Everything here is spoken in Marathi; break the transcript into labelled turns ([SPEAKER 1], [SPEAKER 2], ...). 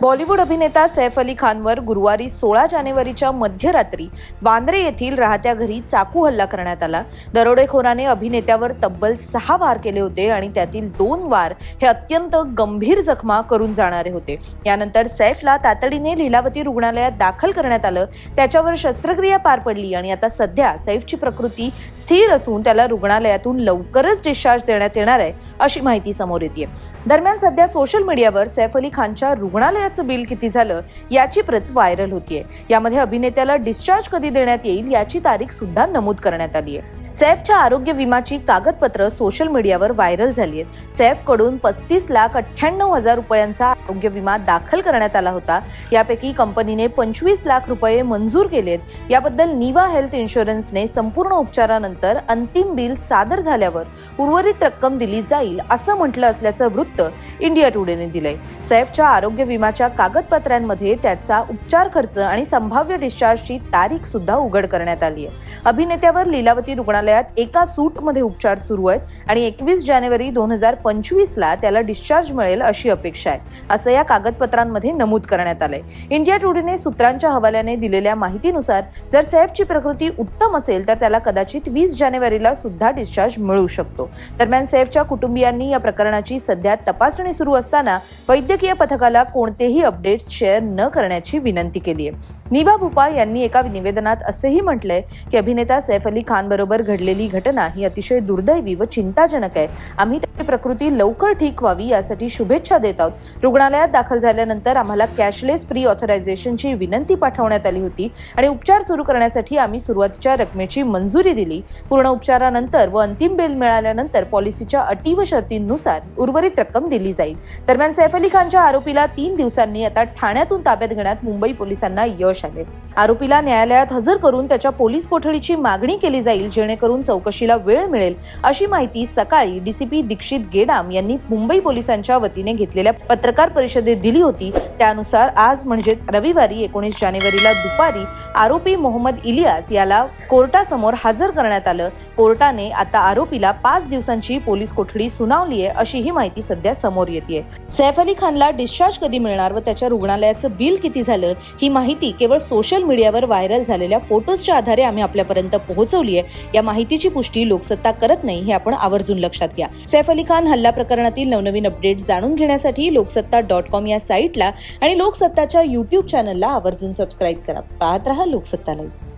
[SPEAKER 1] बॉलिवूड अभिनेता सैफ अली खानवर गुरुवारी सोळा जानेवारीच्या मध्यरात्री वांद्रे येथील राहत्या घरी चाकू हल्ला करण्यात आला. दरोडेखोराने अभिनेत्यावर तब्बल सहा वार केले होते आणि त्यातील दोन वार हे अत्यंत गंभीर जखमा करून जाणारे होते. यानंतर सैफला तातडीने लीलावती रुग्णालयात दाखल करण्यात आलं. त्याच्यावर शस्त्रक्रिया पार पडली आणि आता सध्या सैफची प्रकृती स्थिर असून त्याला रुग्णालयातून लवकरच डिस्चार्ज देण्यात येणार आहे अशी माहिती समोर येते दरम्यान सध्या सोशल मीडियावर सैफ अली खानच्या रुग्णालयात रुग्णालयाचं बिल किती झालं याची प्रत व्हायरल होतीये. यामध्ये अभिनेत्याला डिस्चार्ज कधी देण्यात येईल याची तारीख सुद्धा नमूद करण्यात आली आहे सैफच्या आरोग्य विमाची कागदपत्र सोशल मीडियावर व्हायरल झाली आहेत. सैफकडून पस्तीस लाख अठ्ठ्याण्णव हजार रुपयांचा आरोग्य विमा दाखल करण्यात आला होता. यापैकी कंपनीने पंचवीस लाख रुपये मंजूर केलेत याबद्दल निवा हेल्थ इन्शुरन्सने संपूर्ण उपचारानंतर अंतिम बिल सादर झाल्यावर उर्वरित रक्कम दिली जाईल असं म्हटलं असल्याचं वृत्त इंडिया टुडेने दिलंय. सैफच्या आरोग्य विमाच्या कागदपत्रांमध्ये त्याचा उपचार खर्च आणि संभाव्य डिस्चार्जची तारीख सुद्धा उघड करण्यात आली आहे. अभिनेत्यावर लीलावती रुग्ण रुग्णालयात एका सूटमध्ये उपचार सुरू आहेत आणि एकवीस जानेवारी दोन हजार पंचवीसला त्याला डिस्चार्ज मिळेल अशी अपेक्षा आहे. असं या कागदपत्रांमध्ये नमूद करण्यात आलंय. इंडिया टुडेने सूत्रांच्या हवाल्याने दिलेल्या माहितीनुसार जर सैफची प्रकृती उत्तम असेल तर त्याला कदाचित वीस जानेवारीला सुद्धा डिस्चार्ज मिळू शकतो. दरम्यान सैफच्या कुटुंबियांनी या प्रकरणाची सध्या तपासणी सुरू असताना वैद्यकीय पथकाला कोणतेही अपडेट्स शेअर न करण्याची विनंती केली आहे निवा भुपा यांनी एका निवेदनात असेही म्हटलंय की अभिनेता सैफ अली खान बरोबर घडलेली घटना ही अतिशय दुर्दैवी व चिंताजनक आहे. आम्ही प्रकृती लवकर ठीक व्हावी यासाठी शुभेच्छा देत आहोत. रुग्णालयात दाखल झाल्यानंतर आम्हाला कॅशलेस प्री ऑथरायझेशनची विनंती पाठवण्यात आली होती आणि उपचार सुरू करण्यासाठी आम्ही सुरुवातीच्या रकमेची मंजुरी दिली. पूर्ण उपचारानंतर व अंतिम बिल मिळाल्यानंतर पॉलिसीच्या अटी व शर्तींनुसार उर्वरित रक्कम दिली जाईल. दरम्यान सैफ अली खानच्या आरोपीला तीन दिवसांनी आता ठाण्यातून ताब्यात घेण्यात मुंबई पोलिसांना यश आले. आरोपीला न्यायालयात हजर करून त्याच्या पोलीस कोठडीची मागणी केली जाईल जेणेकरून चौकशीला वेळ मिळेल अशी माहिती सकाळी डीसीपी हर्षित गेडाम यांनी मुंबई पोलिसांच्या वतीने घेतलेल्या पत्रकार परिषदेत दिली होती. त्यानुसार आज म्हणजेच रविवारी एकोणीस जानेवारीला दुपारी आरोपी मोहम्मद इलियास याला कोर्टासमोर हजर करण्यात आलं. कोर्टाने आता आरोपीला पाच दिवसांची पोलीस कोठडी सुनावली आहे अशी ही माहिती सध्या समोर येते सैफ अली खानला डिस्चार्ज कधी मिळणार व त्याच्या रुग्णालयाचं बिल किती झालं ही माहिती केवळ सोशल मीडियावर व्हायरल झालेल्या फोटोजच्या आधारे आम्ही आपल्यापर्यंत पोहोचवली आहे. या माहितीची पुष्टी लोकसत्ता करत नाही हे आपण आवर्जून लक्षात घ्या. सैफ अली खान हल्ला प्रकरणातील नवनवीन अपडेट जाणून घेण्यासाठी लोकसत्ता डॉट कॉम या साईटला आणि लोकसत्ताच्या युट्यूब चॅनलला आवर्जून सबस्क्राईब करा. पाहत राहा लोकसत्ता लाईव्ह